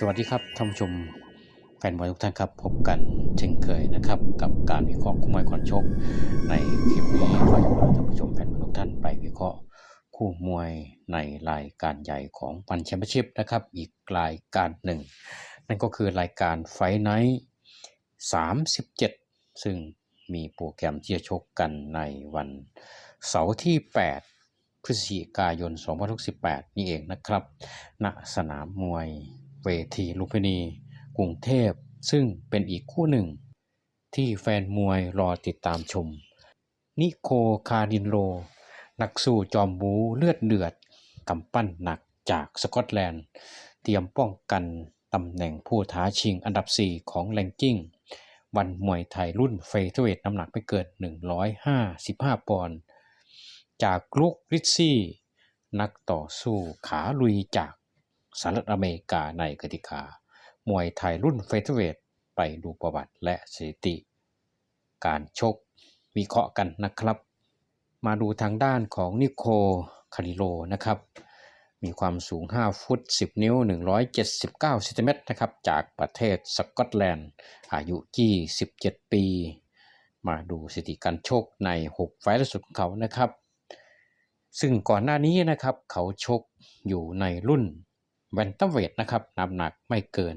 สวัสดีครับท่านผู้ชมแฟนบอลทุกท่านครับ พบกันเช่นเคยนะครับ กับการวิเคราะห์คู่มวยก่อนชก ในคลิปนี้ก็จะพาท่านผู้ชมแฟนบอลทุกท่านไปวิเคราะห์คู่มวยในรายการใหญ่ของวันแชมเปี้ยนชิพนะครับ อีกรายการหนึ่ง นั่นก็คือรายการไฟไนท์37ซึ่งมีโปรแกรมที่จะชกกันในวันเสาร์ที่ 8 พฤศจิกายน 2068นี่เองนะครับ ณ สนามมวย เวทีลุมพินี กรุงเทพ ซึ่งเป็นอีกคู่หนึ่ง ที่แฟนมวยรอติดตามชม นิโคคาดินโรนักสู้จอมบูเลือดเดือดกำปั้นหนักจากสกอตแลนด์ เตรียมป้องกันตำแหน่งผู้ท้าชิงอันดับ 4 ของแรงกิ้ง วันมวยไทยรุ่นเฟเธอร์เวทน้ำหนักไม่เกิน 155 ปอนด์จากลุกริซซี่ นักต่อสู้ขาลุยจาก สหรัฐอเมริกาในกติกา มวยไทยรุ่นเฟเธอร์เวทไปดูประวัติและสถิติ การชกวิเคราะห์กันนะครับ มาดูทางด้านของนิโคคาริโลนะครับ มีความสูง 5 ฟุต 10 นิ้ว 179เซนติเมตรนะครับ จากประเทศสกอตแลนด์ อายุ 27 ปี มาดูสถิติการชกใน 6 ไฟล์ล่าสุดของเขานะครับซึ่งก่อนหน้านี้นะครับเขาชกอยู่ในรุ่น แวนตัมเวทนะครับน้ำหนักไม่เกิน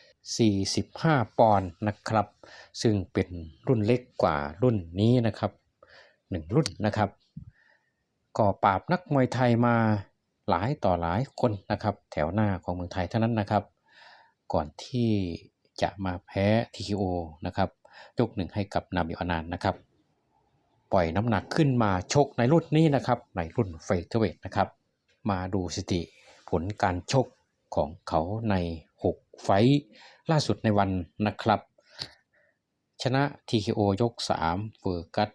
145 ปอนด์นะครับ ซึ่งเป็นรุ่นเล็กกว่ารุ่นนี้นะครับ 1 รุ่นนะครับก็ปราบนักมวยไทยมาหลายต่อหลายคนนะครับ แถวหน้าของเมืองไทยเท่านั้นนะครับ ก่อนที่จะมาแพ้ TKO นะครับยกหนึ่งให้กับนาบิอานานนะครับ ปล่อยน้ำหนักขึ้นมาชกในรุ่นนี้นะครับ ในรุ่นเฟเธอร์เวทนะครับ มาดูสติ ผลการชกของเขาใน 6 ไฟท์ล่าสุดในวันนะครับ ชนะ TKO ยก 3 เฟอร์กัส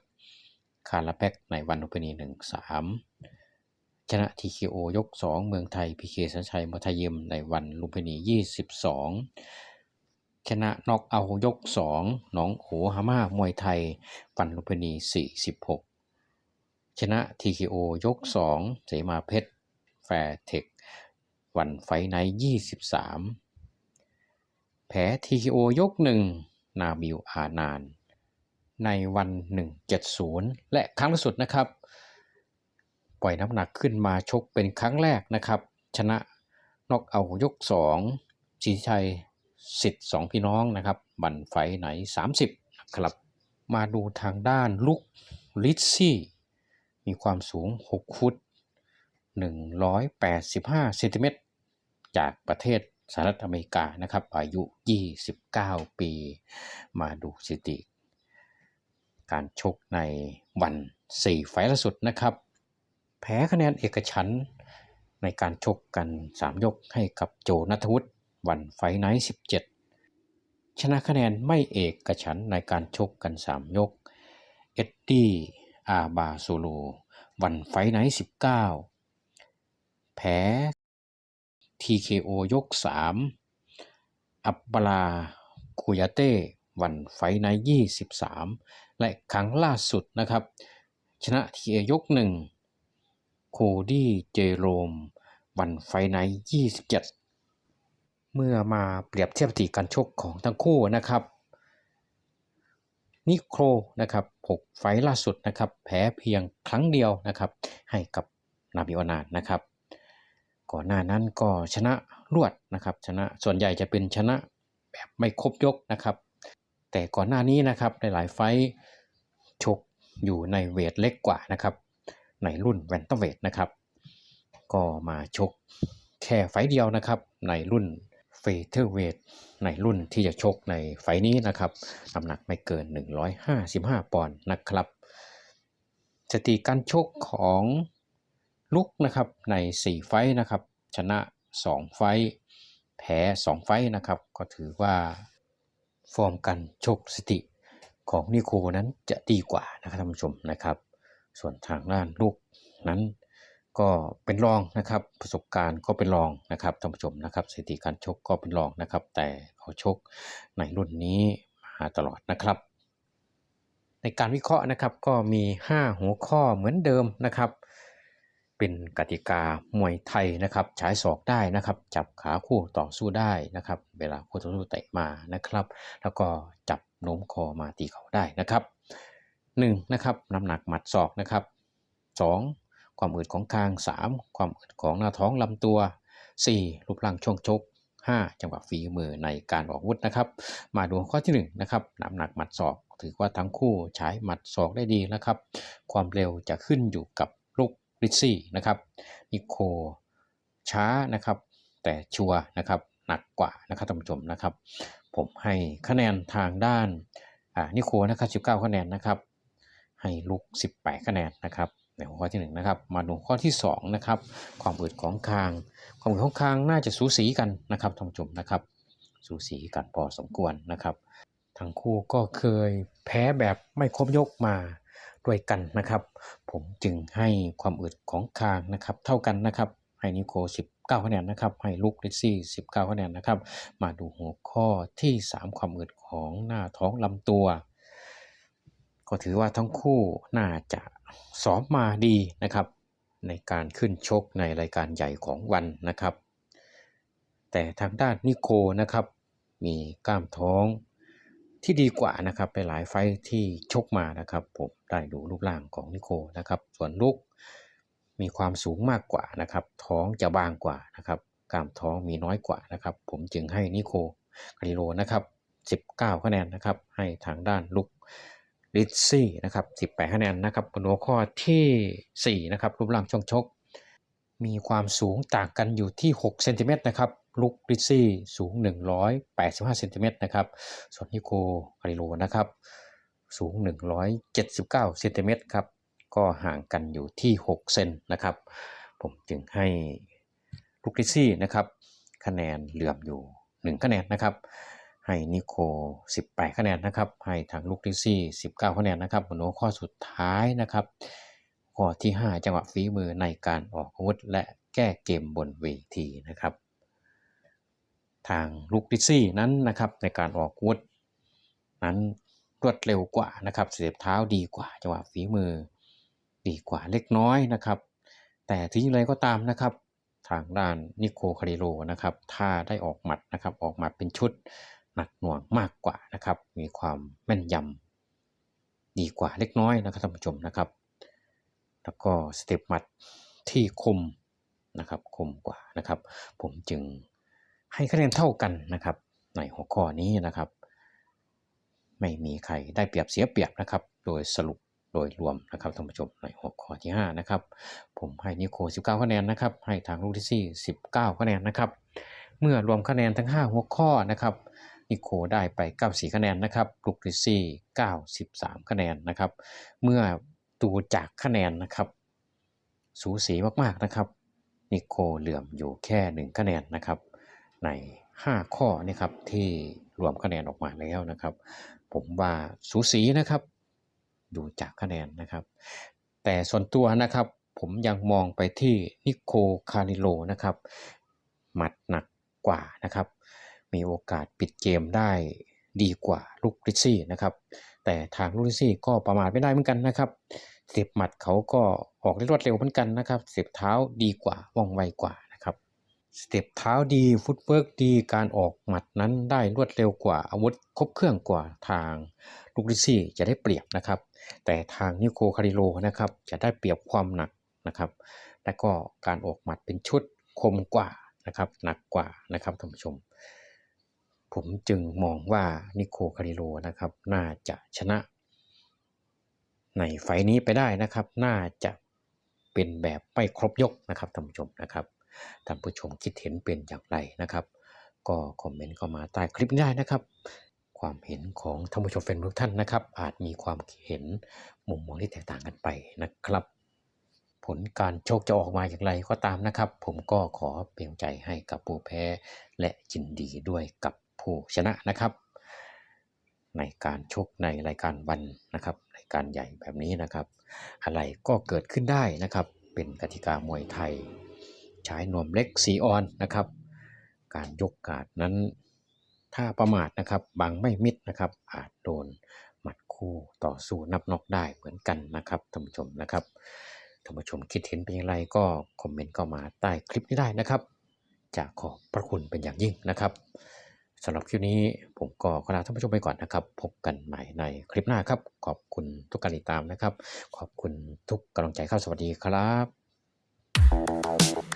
คาราแพ็กในวันอุปนี1 3ชนะ TKO ยก 2 เมืองไทยพีเคสัญชัยมัทยิมในวันลุมพินี 22 ชนะน็อกเอายก 2 หนองโหฮาม่ามวยไทยฟันลุมพินี 46 ชนะ TKO ยก 2 เสมาเพชร แฟร์เทค วันไฟไนท์23แพ้ TKO ยก1นาบิวอานาน ในวัน 170 และครั้งล่าสุดนะครับ ปล่อยน้ำหนักขึ้นมาชกเป็นครั้งแรกนะครับ ชนะนอกเอายก2สีชัยสิทธิ์สองพี่น้องนะครับ บันไฟไหน 30นะครับ มาดูทางด้านลุกลิซซี่ มีความสูง 6 ฟุต 185เซนติเมตรจากประเทศสหรัฐอเมริกานะครับ อายุ 29 ปี มาดูสถิติ การชกในวัน 4 ไฟล์ล่าสุดนะครับ แพ้คะแนนเอกฉันในการชกกัน 3 ยกให้กับโจนัทวุฒิวันไฟไนท์17 ชนะคะแนนไม่เอกฉันในการชกกัน 3 ยก เอ็ดดี้อาบาโซโลวันไฟไนท์19 แพ้ TKO ยก 3 อับบาลาคุยาเต้ วันไฟไน23 และครั้งล่าสุดนะครับ ชนะ TKO ยก 1 โคดี้เจโรม วันไฟไน27 เมื่อมาเปรียบเทียบติการชกของทั้งคู่นะครับนิโครนะครับ6ไฟล่าสุดนะครับ แพ้เพียงครั้งเดียวนะครับ ให้กับนาบิวานานนะครับ ก่อนหน้านั้นก็ชนะรวดนะครับ ชนะส่วนใหญ่จะเป็นชนะแบบไม่ครบยกนะครับ แต่ก่อนหน้านี้นะครับหลายๆไฟชกอยู่ในเวทเล็กกว่านะครับ ในรุ่นแวนตัมเวทนะครับ ก็มาชกแค่ไฟเดียวนะครับ ในรุ่นเฟเธอร์เวทในรุ่นที่จะชกในไฟนี้นะครับน้ำหนักไม่เกิน 155 ปอนด์นะครับสถิติการชกของ ลุกนะครับใน 4 ไฟนะครับ ชนะ 2 ไฟแพ้ 2 ไฟนะครับ ก็ถือว่าฟอร์มการชกสติของนิโคนั้นจะดีกว่านะครับท่านผู้ชมนะครับ ส่วนทางด้านลูกนั้นก็เป็นรองนะครับประสบการณ์ก็เป็นรองนะครับท่านผู้ชมนะครับสถิติการชกก็เป็นรองนะครับ แต่เขาชกในรุ่นนี้มาตลอดนะครับ ในการวิเคราะห์นะครับก็มี 5 หัวข้อเหมือนเดิมนะครับ เป็นกติกามวยไทยนะครับใช้ศอกได้นะครับ จับขาคู่ต่อสู้ได้นะครับ เวลาคู่ต่อสู้เตะมานะครับ แล้วก็จับโน้มคอมาตีเขาได้นะครับหนึ่งนะครับน้ำหนักหมัดศอกนะครับสองความอืดของคางสามความอืดของหน้าท้องลำตัวสี่รูปร่างช่วงชกห้าจังหวะฝีมือในการออกวุธนะครับ มาดูข้อที่หนึ่งนะครับน้ำหนักหมัดศอก ถือว่าทั้งคู่ใช้หมัดศอกได้ดีนะครับ ความเร็วจะขึ้นอยู่กับ กริซซี่นะครับนิโคช้านะครับ แต่ชัวนะครับหนักกว่านะครับท่านผู้ชมนะครับ ผมให้คะแนนทางด้านนิโคนะครับ19 คะแนนนะครับ ให้ลูก18 คะแนนนะครับในหัวข้อที่1นะครับมาดูข้อที่2นะครับความอืดของคาง ความอืดของคางน่าจะสูสีกันนะครับท่านผู้ชมนะครับสูสีกันพอสมควรนะครับทั้งคู่ก็เคยแพ้แบบไม่ครบยกมา ด้วยกันนะครับ ผมจึงให้ความอึดของคางนะครับ เท่ากันนะครับให้นิโค19คะแนนนะครับ ให้ลูกลิซี่19คะแนนนะครับ มาดูหัวข้อที่ 3 ความอึดของหน้าท้องลำตัว ก็ถือว่าทั้งคู่น่าจะซ้อมมาดีนะครับ ในการขึ้นชกในรายการใหญ่ของวันนะครับ แต่ทางด้านนิโคนะครับ มีกล้ามท้อง ที่ดีกว่านะครับไปหลายไฟที่ชกมานะครับ ผมได้ดูรูปร่างของนิโคนะครับ ส่วนลูกมีความสูงมากกว่านะครับ ท้องจะบางกว่านะครับกล้ามท้องมีน้อยกว่านะครับ ผมจึงให้นิโคคาริโลนะครับ19คะแนนนะครับ ให้ทางด้านลุกลิซซี่นะครับ18คะแนนนะครับบนหัวข้อทีสี่4นะครับรูปร่างช่วงชก มีความสูงต่างกันอยู่ที่6เซนติเมตรนะครับ ลุกลิซซี่สูง 185 เซนติเมตรนะครับ ส่วนนิโคคาริโลนะครับ สูง 179 เซนติเมตรครับ ก็ห่างกันอยู่ที่ 6 เซนนะครับ ผมจึงให้ลุกลิซซี่นะครับ คะแนนเหลื่อมอยู่ 1 คะแนนนะครับ ให้นิโค 18 คะแนนนะครับ ให้ทางลูกลิซซี่ 19 คะแนนนะครับบนหัวข้อสุดท้ายนะครับ ข้อที่ 5 จังหวะฝีมือในการออกอาวุธและแก้เกมบนเวทีนะครับ ทางลูกดิซี่นั้นนะครับในการออกวุธนั้นรวดเร็วกว่านะครับเสียบเท้าดีกว่าจังหวะฝีมือ ดีกว่าเล็กน้อยนะครับ แต่ถึงอย่างไรก็ตามนะครับ ทางด้านนิโคคาริโลนะครับถ้าได้ออกหมัดนะครับออกหมัดเป็นชุดหนักหน่วงมากกว่านะครับ มีความแม่นยำดีกว่าเล็กน้อยนะครับท่านผู้ชมนะครับ แล้วก็สเต็ปหมัดที่คมนะครับคมกว่านะครับ ผมจึง ให้คะแนนเท่ากันนะครับ ในหัวข้อนี้นะครับ ไม่มีใครได้เปรียบเสียเปรียบนะครับ โดยสรุปโดยรวมนะครับท่านผู้ชมในหัวข้อที่ 5 นะครับ ผมให้นิโค 19 คะแนนนะครับ ให้ทางลูกที่ซี่19 คะแนนนะครับ เมื่อรวมคะแนนทั้ง 5 หัวข้อนะครับนิโคได้ไป 94 คะแนนนะครับลูกที่ซี่ 93 คะแนนนะครับ เมื่อดูจากคะแนนนะครับ สูสีมากๆนะครับนิโคเหลื่อมอยู่แค่ 1 คะแนนนะครับ ใน 5 ข้อนี่ครับที่รวมคะแนนออกมาแล้วนะครับ ผมว่าสูสีนะครับดูจากคะแนนนะครับ แต่ส่วนตัวนะครับผมยังมองไปที่นิโคคาริโลนะครับ หมัดหนักกว่านะครับ มีโอกาสปิดเกมได้ดีกว่าลูกริซซี่นะครับ แต่ทางลูกริซซี่ก็ประมาทไม่ได้เหมือนกันนะครับเสียบหมัดเขาก็ออกได้รวดเร็วเหมือนกันนะครับเสียบเท้าดีกว่าว่องไวกว่า สเต็ปเท้าดีฟุตเวิร์กดีการออกหมัดนั้นได้รวดเร็วกว่าอาวุธครบเครื่องกว่าทางลูกลิซี่จะได้เปรียบนะครับ แต่ทางนิโคคาริโลนะครับจะได้เปรียบความหนักนะครับและก็การออกหมัดเป็นชุดคมกว่านะครับหนักกว่านะครับท่านผู้ชม ผมจึงมองว่านิโคคาริโลนะครับน่าจะชนะ ในไฟนี้ไปได้นะครับ น่าจะเป็นแบบไม่ครบยกนะครับท่านผู้ชมนะครับ ท่านผู้ชมคิดเห็นเป็นอย่างไรนะครับ ก็คอมเมนต์เข้ามาใต้คลิปได้นะครับ ความเห็นของท่านผู้ชมแฟนทุกท่านนะครับ อาจมีความเห็นมุมมองที่แตกต่างกันไปนะครับ ผลการโชคจะออกมาอย่างไรก็ตามนะครับ ผมก็ขอเปลี่ยนใจให้กับผู้แพ้และยินดีด้วยกับผู้ชนะนะครับ ในการชกในรายการวันนะครับรายการใหญ่แบบนี้นะครับ อะไรก็เกิดขึ้นได้นะครับ เป็นกติกามวยไทย ใช้นวมเล็กสีออนนะครับ การยกกาดนั้นถ้าประมาทนะครับบังไม่มิดนะครับ อาจโดนหมัดคู่ต่อสู้นับนอกได้เหมือนกันนะครับท่านผู้ชมนะครับท่านผู้ชมคิดเห็นเป็นอย่างไรก็คอมเมนต์เข้ามาใต้คลิปนี้ได้นะครับจะขอบพระคุณเป็นอย่างยิ่งนะครับสำหรับคลิปนี้ผมก็ขอลาท่านผู้ชมไปก่อนนะครับ พบกันใหม่ในคลิปหน้าครับ ขอบคุณทุกการติดตามนะครับ ขอบคุณทุกกำลังใจครับสวัสดีครับ